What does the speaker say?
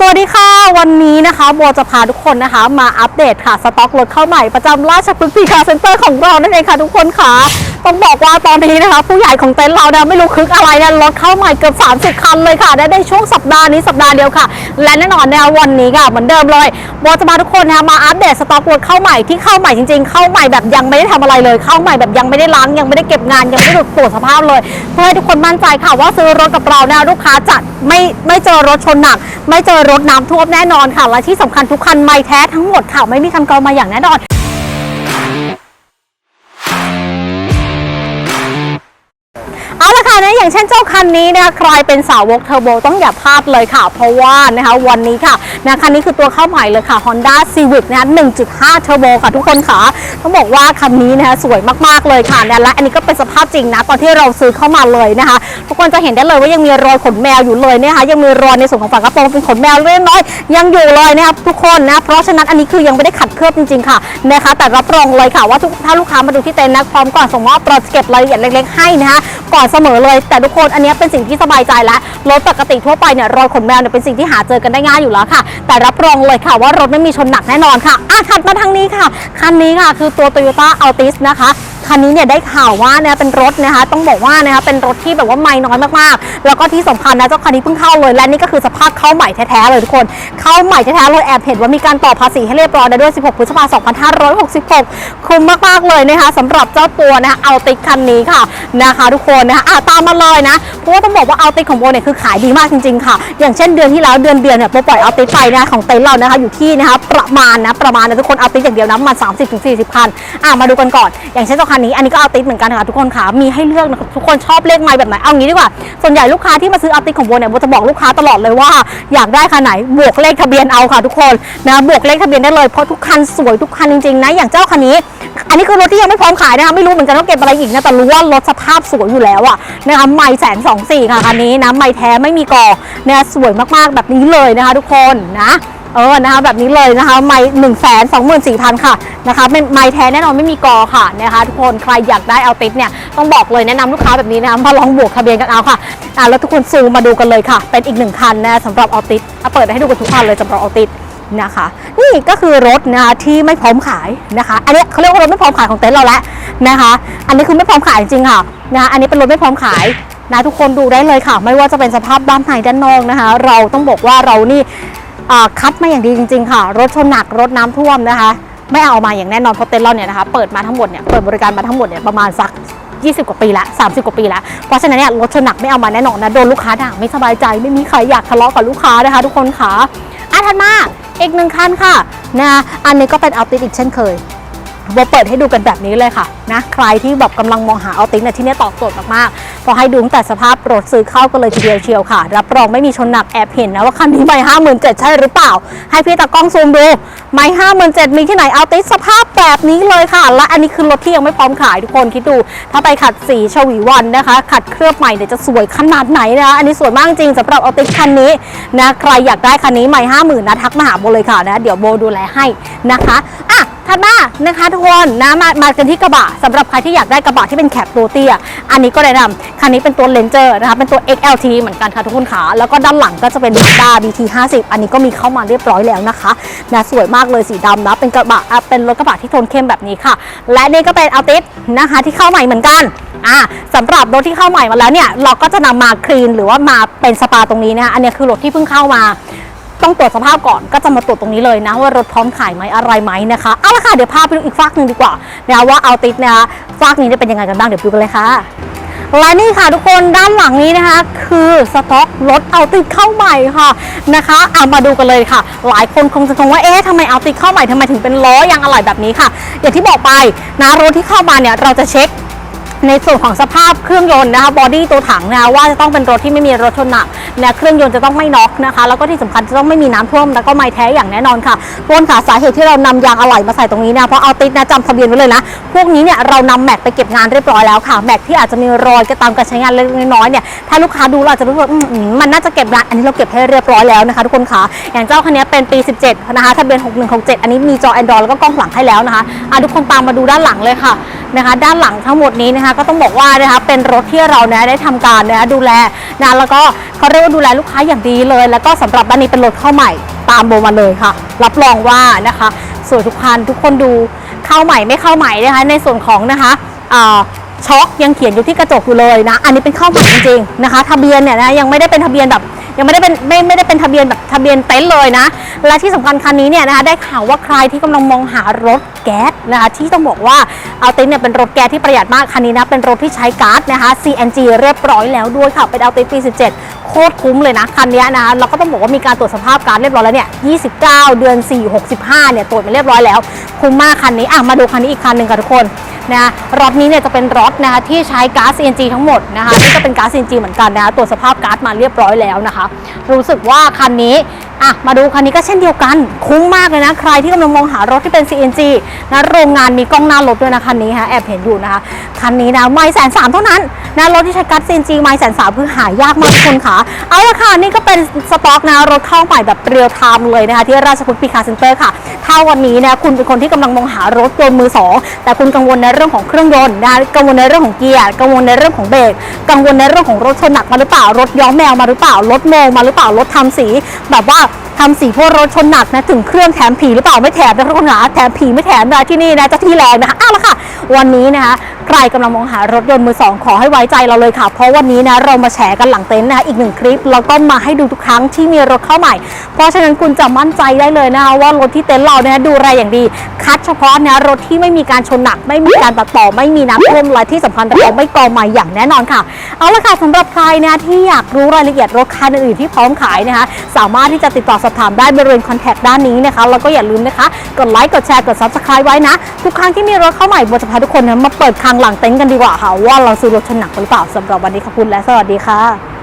สวัสดีค่ะ วันนี้นะคะโบจะพาทุกคนนะคะ มาอัปเดตค่ะ สต็อกรถเข้าใหม่ประจำราชพฤกษ์พีคาเซ็นเตอร์ของเรานั่นเองค่ะทุกคนค่ะ ต้องบอกว่าตอนนี้นะคะ ผู้ใหญ่ของเต็นท์เราเนี่ยไม่รู้คึกอะไรเนี่ยรถเข้าใหม่เกือบ 30 คันเลยค่ะได้ในช่วงสัปดาห์นี้สัปดาห์เดียวค่ะ และแน่นอนเนี่ยวันนี้ค่ะเหมือนเดิมเลยโบจะพาทุกคนนะคะมาอัปเดตสต็อกรถเข้าใหม่ที่เข้าใหม่จริง ๆ เข้าใหม่แบบยังไม่ได้ทำอะไรเลย เข้าใหม่แบบยังไม่ได้ล้างยังไม่ได้เก็บงานยังไม่ได้ตรวจสภาพเลย เพื่อให้ทุกคนมั่นใจค่ะว่าซื้อรถกับเราเนี่ยลูกค้าจัดไม่ไม่เจอรถชนหนัก ไม่เจอรถน้ำท่วมแน่นอนค่ะ และที่สำคัญทุกคันไม่แท้ทั้งหมดค่ะ ไม่มีคันเก่ามาอย่างแน่นอน เอาละค่ะนะอย่างเช่นเจ้าคันนี้นะคะใครเป็นสาวกเทอร์โบต้องอย่าพลาดเลยค่ะ เพราะว่านะคะวันนี้ค่ะนะคันนี้คือตัวเข้าใหม่เลยค่ะ Honda Civic นะะ1.5 Turbo ค่ะทุกคนค่ะต้องบอกว่าคันนี้นะคะสวยมากๆเลยค่ะนี่ยและอันนี้ก็เป็นสภาพจริงนะตอนที่เราซื้อเข้ามาเลยนะคะ ทุกคนจะเห็นได้เลยว่ายังมีรอยขนแมวอยู่เลยนะคะยังมีรอยในส่วนของฝากระโปรงเป็นขนแมวเล็กน้อยยังอยู่เลยนะครับทุกคนนะเพราะฉะนั้นอันนี้คือยังไม่ได้ขัดเคลือบจริงๆค่ะนะคะแต่รับรองเลยค่ะว่าทุกถ้าลูกค้ามาดูที่เต็นท์นะพร้อมก่อนส่งมอบเราจะเก็บรายละเอียดเล็กๆให้นะคะก่อนสมอเลย แต่ทุกคนอันนี้เป็นสิ่งที่สบายใจแล้วรถปกติทั่วไปเนี่ยรอยขนแมวเนี่ยเป็นสิ่งที่หาเจอกันได้ง่ายอยู่แล้วค่ะ แต่รับรองเลยค่ะว่ารถไม่มีชนหนักแน่นอนค่ะอะถัดมาทางนี้ค่ะคันนี้ค่ะ คือตัว Toyota Altis นะคะ คันนี้เนี่ยได้ข่าวว่าเนี่ยเป็นรถนะคะต้องบอกว่านะคะเป็นรถที่แบบว่าไม่น้อยมากๆ แล้วก็ที่สำคัญนะเจ้าคันนี้เพิ่งเข้าเลยและนี่ก็คือสภาพเข้าใหม่แท้ๆเลยทุกคน เข้าใหม่แท้ๆเลยแอบเห็นว่ามีการต่อภาษีให้เรียบร้อยแล้วด้วย 16 พฤษภาคม 2566 คุ้มมากๆเลยนะคะสำหรับเจ้าตัวนะคะเอาติคันนี้ค่ะนะคะ ทุกคนนะคะอะตามมาเลยนะเพราะว่าต้องบอกว่าเอาติของโบเนี่ยคือขายดีมากจริงๆค่ะ อย่างเช่นเดือนที่แล้วเดือนเดือนเนี่ยโบปล่อยเอาติไปนะของเต็นท์เรานะคะอยู่ที่นะคะประมาณนะประมาณนะทุกคนเอาติอย่างเดียวนะมาณ30-40คันอะมาดูกันก่อน อย่างเช่นเจ้าคันนนี้ อันนี้ก็เอาติเหมือนกันค่ะทุกคนค่ะ มีให้เลือกนะทุกคนชอบเลขไม้แบบไหน เอางี้ดีกว่า ส่วนใหญ่ลูกค้าที่มาซื้อเอาติของโบเนี่ยโบจะบอกลูกค้าตลอดเลยว่าอยากได้คันไหน บวกเลขทะเบียนเอาค่ะทุกคนนะ บวกเลขทะเบียนได้เลย เพราะทุกคันสวยทุกคันจริงๆนะ อย่างเจ้าคันนี้ อันนี้คือรถที่ยังไม่พร้อมขายนะคะ ไม่รู้เหมือนกันว่าเก็บอะไรอีกนะ แต่รู้ว่ารถสภาพสวยอยู่แล้วอะนะคะไม่แสนสองสี่ค่ะคันนี้นะไม่แท้ไม่มีก่อเนี่ยสวยมากๆแบบนี้เลยนะคะ ทุกคนนะ เออนะคะแบบนี้เลยนะคะไม่หนึ่งแสนสองหมื่นสี่พันค่ะนะคะเป็นไม่แท้แน่นอนไม่มีกอค่ะนะคะทุกคนใครอยากได้เอาติดเนี่ยต้องบอกเลยแนะนำลูกค้าแบบนี้นะคะมาลองบวกทะเบียนกันเอาค่ะอะแล้วทุกคนซูมมาดูกันเลยค่ะ เป็นอีกหนึ่งคันนะสำหรับเอาติดเอาเปิดให้ดูกันทุกคันเลยสำหรับเอาติดนะคะนี่ก็คือรถนะคะที่ไม่พร้อมขายนะคะ อันนี้เขาเรียกว่ารถไม่พร้อมขายของเต็นท์เราแล้วนะคะ อันนี้คือไม่พร้อมขายจริงค่ะนะอันนี้เป็นรถไม่พร้อมขายนะทุกคนดูได้เลยค่ะ ไม่ว่าจะเป็นสภาพด้านในด้านนอกนะคะ เราต้องบอกว่าเรานี่ คัดมาอย่างดีจริง ๆ ค่ะ รถชนหนักรถน้ำท่วมนะคะ ไม่เอามาอย่างแน่นอนเพราะเต็นท์เราเนี่ยนะคะเปิดมาทั้งหมดเนี่ยเปิดบริการมาทั้งหมดเนี่ยประมาณสัก 20 กว่าปีละ30 กว่าปีละเพราะฉะนั้นเนี่ยรถชนหนักไม่เอามาแน่นอนนะโดนลูกค้าด่าไม่สบายใจไม่มีใครอยากทะเลาะกับลูกค้านะคะ ทุกคนค่ะอะถัดมาอีกหนึ่งคันค่ะนะอันนี้ก็เป็นเอาติดอีกเช่นเคย โบเปิดให้ดูกันแบบนี้เลยค่ะนะใครที่แบบกำลังมองหาเอาติดเนี่ยที่นี่ตอบโจทย์มากๆพอให้ดูตั้งแต่สภาพรถซื้อเข้ากันเลยทีเดียวเชียวค่ะ รับรองไม่มีชนหนักแอบเห็นนะว่าคันนี้ไม่ห้าหมื่นเจ็ดใช่หรือเปล่า ให้พี่ตากล้องซูมดูไม่ห้าหมื่นเจ็ดมีที่ไหนเอาติดสภาพแบบนี้เลยค่ะ และอันนี้คือรถที่ยังไม่พร้อมขายทุกคนคิดดู ถ้าไปขัดสีชวีวันนะคะ ขัดเคลือบใหม่เนี่ยจะสวยขนาดไหนนะคะอันนี้สวยมากจริงสำหรับเอาติดคันนี้นะใครอยากได้คันนี้ไม่ห้าหมื่นนะทักมาหาโบเลยค่ะนะเดี๋ยวโบดูแลให้นะคะ ถัดมานะคะทุกคนนะมามากันที่กระบะสำหรับใครที่อยากได้กระบะที่เป็นแคปตัวเตี้ยอันนี้ก็แนะนำคันนี้เป็นตัวเลนเจอร์นะคะเป็นตัว XLT เหมือนกันค่ะทุกคนขาแล้วก็ด้านหลังก็จะเป็น Mazda BT 50อันนี้ก็มีเข้ามาเรียบร้อยแล้วนะคะนะสวยมากเลยสีดำนะเป็นกระบะเป็นรถกระบะที่โทนเข้มแบบนี้ค่ะ และนี่ก็เป็นอัลติสนะคะที่เข้าใหม่เหมือนกันอ่าสำหรับรถที่เข้าใหม่มาแล้วเนี่ยเราก็จะนำมาคลีนหรือว่ามาเป็นสปาตรงนี้นะคะอันนี้คือรถที่เพิ่งเข้ามา ต้องตรวจสภาพก่อนก็จะมาตรวจตรงนี้เลยนะว่ารถพร้อมขายไหมอะไรไหมนะคะเอาละค่ะเดี๋ยวพาไปดูอีกฝากหนึ่งดีกว่านะคะว่าเอาติดนะคะฝากนี้จะเป็นยังไงกันบ้างเดี๋ยวดูกันเลยค่ะและนี่ค่ะทุกคนด้านหลังนี้นะคะ คือสต็อกรถเอาติดเข้าใหม่ค่ะนะคะเอามาดูกันเลยค่ะ หลายคนคงจะงงว่าเอ๊ะทำไมเอาติดเข้าใหม่ทำไมถึงเป็นล้อยางอะไหล่แบบนี้ค่ะ อย่างที่บอกไปนะรถที่เข้ามาเนี่ยเราจะเช็ค ในส่วนของสภาพเครื่องยนต์นะคะบอดี้ตัวถังนะว่าจะต้องเป็นรถที่ไม่มีรถชนหนักนะเครื่องยนต์จะต้องไม่น็อกนะคะแล้วก็ที่สำคัญจะต้องไม่มีน้ำท่วมแล้วก็ไม่แท้อย่างแน่นอนค่ะพวนค่ะสาเหตุที่เรานำยางอะไหล่มาใส่ตรงนี้นะเพราะเอาติดนะจำทะเบียนไว้เลยนะพวกนี้เนี่ยเรานำแม็กไปเก็บงานเรียบร้อยแล้วค่ะแม็กที่อาจจะมีรอยกระตามการใช้งานเล็กน้อยๆเนี่ยถ้าลูกค้าดูเราจะรู้ว่ามันน่าจะเก็บงานอันนี้เราเก็บให้เรียบร้อยแล้วนะคะทุกคนค่ะอย่างเจ้าคันนี้เป็นปี 17 นะคะทะเบียน 6167 อันนี้มีจอ Android แล้วก็กล้องหลังให้แล้วนะคะอะทุกคนตามมาดูด้านหลังเลยค่ะนะคะ ด้านหลังทั้งหมดนี้นะคะนะคะก็ต้องบอกว่านะคะเป็นรถที่เราเนี่ยได้ทำการนะดูแลนะแล้วก็เขาเรียกว่าดูแลลูกค้าอย่างดีเลย แล้วก็สำหรับด้านนี้เป็นรถเข้าใหม่ตามโบมาเลยค่ะ รับรองว่านะคะสวยทุกคันทุกคนดูเข้าใหม่ไม่เข้าใหม่นะคะในส่วนของนะคะช็อคยังเขียนอยู่ที่กระจกอยู่เลยนะ อันนี้เป็นเข้าใหม่จริงๆนะคะ ทะเบียนเนี่ยนะยังไม่ได้เป็นทะเบียนแบบยังไม่ได้เป็นไม่ไม่ได้เป็นทะเบียนแบบทะเบียนเต็นท์เลยนะ และที่สำคัญคันนี้เนี่ยนะคะได้ข่าวว่าใครที่กำลังมองหารถ แก๊สนะคะที่ต้องบอกว่าเอาตินเนี่ยเป็นรถแก๊สที่ประหยัดมากคันนี้นะเป็นรถที่ใช้ก๊าซนะคะ CNG เรียบร้อยแล้วด้วยค่ะเป็นเอาตินปี 17 โคตรคุ้มเลยนะคันนี้นะคะแล้วก็ต้องบอกว่ามีการตรวจสภาพก๊าซเรียบร้อยแล้วเนี่ย 29 เดือน 4 65 เนี่ยตรวจมาเรียบร้อยแล้วคุ้มมากคันนี้อะมาดูคันนี้อีกคันหนึ่งค่ะทุกคนนะรถนี้เนี่ยจะเป็นรถนะคะที่ใช้ก๊าซ CNG ทั้งหมดนะคะนี่ก็เป็นก๊าซ CNG เหมือนกันนะคะตรวจสภาพก๊าซมาเรียบร้อยแล้วนะคะ รู้สึกว่าคันนี้อะมาดูคันนี้ก็เช่นเดียวกัน คุ้มมากเลยนะ ใครที่กำลังมองหารถที่เป็น CNG นะโรงงานมีกล้องหน้ารถด้วยนะคันนี้ฮะแอบเห็นอยู่นะคะ คันนี้นะไม่แสนสามเท่านั้นนะรถที่ใช้ก๊าซ CNG ไม่แสนสามคือหายากมากทุกคนค่ะ เอาละค่ะ นี่ก็เป็นสต็อกนะรถเข้าใหม่แบบเรียลไทม์เลยนะคะ ที่ราชพฤกษ์ปีคาเซ็นเตอร์ค่ะ ถ้าวันนี้นะคุณเป็นคนที่กำลังมองหารถยนต์มือสองแต่คุณกังวลในเรื่องของเครื่องยนต์นะกังวลในเรื่องของเกียร์กังวลในเรื่องของเบรกกังวลในเรื่องของรถชนหนักมาหรือเปล่ารถย้อมแมวมาหรือเปล่ารถโมงมาหรือเปล่ารถทำสีแบบว่า ทำสีพวกรถชนหนักนะถึงเครื่องแถมผีหรือเปล่าไม่แถมนะทุกคนค่ะแถมผีไม่แถมนะที่นี่นะเจะที่แรงนะคะอ้าวละค่ะ วันนี้นะคะ ใครกำลังมองหารถยนต์มือสองขอให้ไว้ใจเราเลยค่ะ เพราะวันนี้นะเรามาแชร์กันหลังเต็นท์นะคะอีกหนึ่งคลิปแล้วก็มาให้ดูทุกครั้งที่มีรถเข้าใหม่ เพราะฉะนั้นคุณจะมั่นใจได้เลยนะคะว่ารถที่เต็นท์เราเนี่ยดูแลอย่างดี คัดเฉพาะนะรถที่ไม่มีการชนหนัก ไม่มีการตัดต่อไม่มีน้ำท่วมและที่สำคัญเราไม่กองใหม่อย่างแน่นอนค่ะ เอาละค่ะสำหรับใครนะที่อยากรู้รายละเอียดรถคันอื่นๆที่พร้อมขายนะคะสามารถที่จะติดต่อสอบถามได้บริเวณคอนแทคด้านนี้นะคะแล้วก็อย่าลืมนะคะกดไลค์กดแชร์กด subscribe ไว้นะทุกครั้งที่มีรถเข้าใหม่โบจะพาทุกคนนะมาเปิดคังหลังเต็นท์กันดีกว่าค่ะ ว่าเราซื้อรถชนหนักหรือเปล่าสำหรับวันนี้ขอบคุณและสวัสดีค่ะ